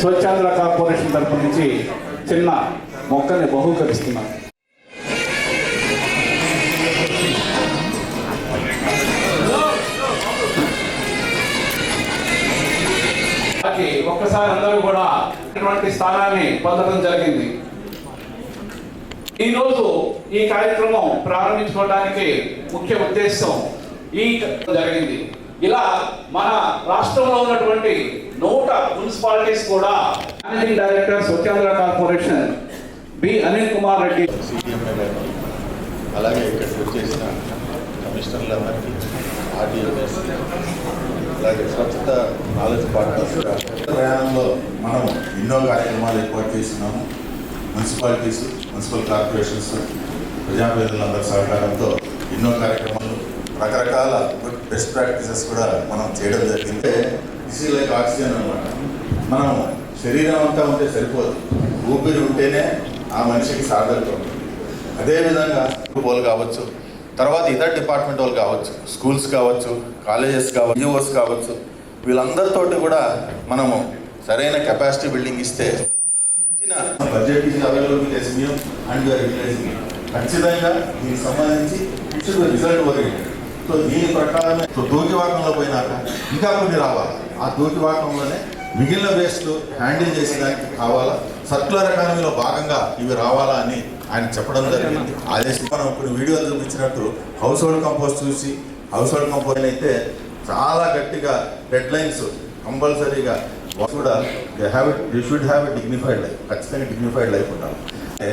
Swachhandhra corporation తరపు నుంచి చిన్న మొక్కని బహుకరిస్తున్నారు ఒక్కసారి అందరూ కూడా ఇటువంటి స్థానాన్ని పొందడం జరిగింది. ఈరోజు ఈ కార్యక్రమం ప్రారంభించుకోవడానికి ముఖ్య ఉద్దేశం ఈ జరిగింది. ఇలా మన రాష్ట్రంలో ఉన్నటువంటి నూట మున్సిపాలిటీస్ కూడా managing director Swachhandhra corporation B Anil Kumar Reddy అలాగే ఇక్కడికి వచ్చేసిన కమిషనర్లందరికీ ఆర్డీఓస్ అలాగే స్వచ్ఛత నాలెడ్జ్ పార్ట్నర్స్ ప్రయాణంలో మనం ఎన్నో కార్యక్రమాలు ఏర్పాటు చేస్తున్నాము. మున్సిపాలిటీస్ మున్సిపల్ కార్పొరేషన్స్ ప్రజాప్రతినిధులందరి సహకారంతో ఎన్నో కార్యక్రమాలు రకరకాల బెస్ట్ ప్రాక్టీసెస్ కూడా మనం చేయడం జరిగింది. దిస్ లైక్ ఆక్సిజన్ అనమాట మనం శరీరం అంతా ఉంటే సరిపోదు. ఊపిరి ఉంటేనే ఆ మనిషికి సార్థకత ఉంటుంది అదేవిధంగా వాళ్ళు కావచ్చు తర్వాత ఇతర డిపార్ట్మెంట్ వాళ్ళు కావచ్చు స్కూల్స్ కావచ్చు కాలేజెస్ కావచ్చు యూఎస్ కావచ్చు వీళ్ళందరితోటి కూడా మనము సరైన కెపాసిటీ బిల్డింగ్ ఇస్తే ఇచ్చిన budget is available with SBM and ఖచ్చితంగా దీనికి సంబంధించి రిజల్ట్ ఓరియంటెడ్ సో దీని ప్రకారమే. సో దూకివాకంలో పోయినాక ఇంకా కొన్ని రావాలి. ఆ దూకివాకంలోనే మిగిలిన వేస్ట్ హ్యాండిల్ చేసేదానికి కావాలా? సర్క్యులర్ ఎకానమీలో భాగంగా ఇవి రావాలా అని ఆయన చెప్పడం జరిగింది. అదే మనం కొన్ని వీడియోలు చూపించినట్టు హౌస్ హోల్డ్ కంపోస్ట్ చూసి హౌస్ హోల్డ్ కంపోస్ట్ అయితే చాలా గట్టిగా డెడ్ లైన్స్ కంపల్సరీగా కూడా they have it you should have a dignified life ఖచ్చితంగా డిగ్నిఫైడ్ లైఫ్ ఉండాలి. అంటే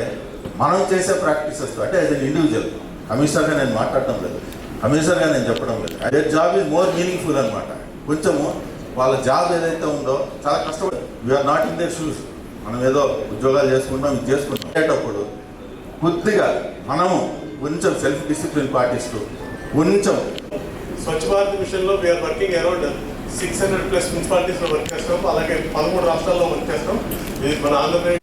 మనం చేసే ప్రాక్టీసెస్ అంటే యాజ్ అన్ ఇండివిజువల్ కమిషనర్గా నేను మాట్లాడటం లేదు. కమిషనర్గా నేను చెప్పడం లేదు. అదే జాబ్ ఈజ్ మోర్ మీనింగ్ఫుల్ అనమాట కొంచెము వాళ్ళ జాబ్ ఏదైతే ఉందో చాలా కష్టపడి we are not in their shoes మనం ఏదో ఉద్యోగాలు చేసుకుంటాం ఇది చేసుకుంటాం. అనేటప్పుడు కొద్దిగా మనము కొంచెం సెల్ఫ్ డిసిప్లిన్ పాటిస్తూ కొంచెం స్వచ్ఛ భారత్ మిషన్లో we are working around six hundred plus మున్సిపాలిటీస్లో work చేస్తాం. అలాగే పదమూడు రాష్ట్రాల్లో వర్క్ చేస్తాం. ఇది మన ఆంధ్రప్రదేశ్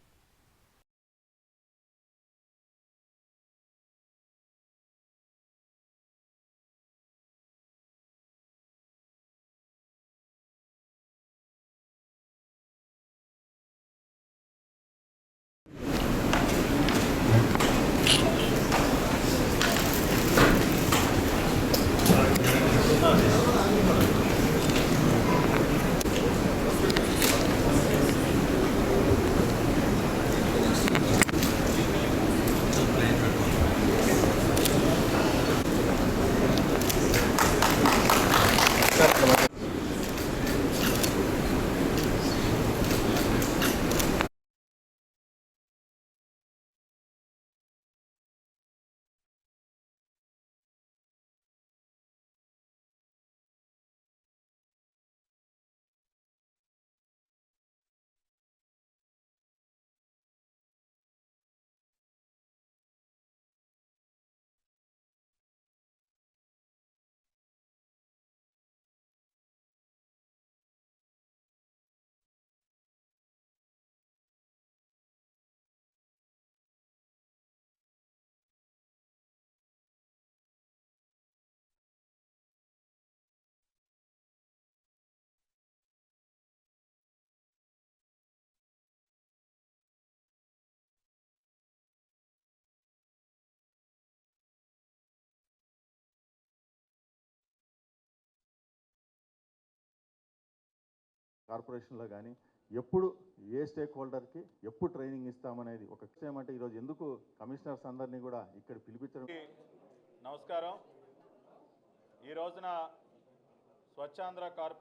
కార్పొరేషన్లో కానీ ఎప్పుడు ఏ స్టేక్ హోల్డర్కి ఎప్పుడు ట్రైనింగ్ ఇస్తామనేది ఒక విషయం అంటే ఈరోజు ఎందుకు కమిషనర్స్ అందరినీ కూడా ఇక్కడ పిలిపించడం? నమస్కారం. ఈ రోజున స్వచ్ఛాంధ్ర కార్పొరేషన్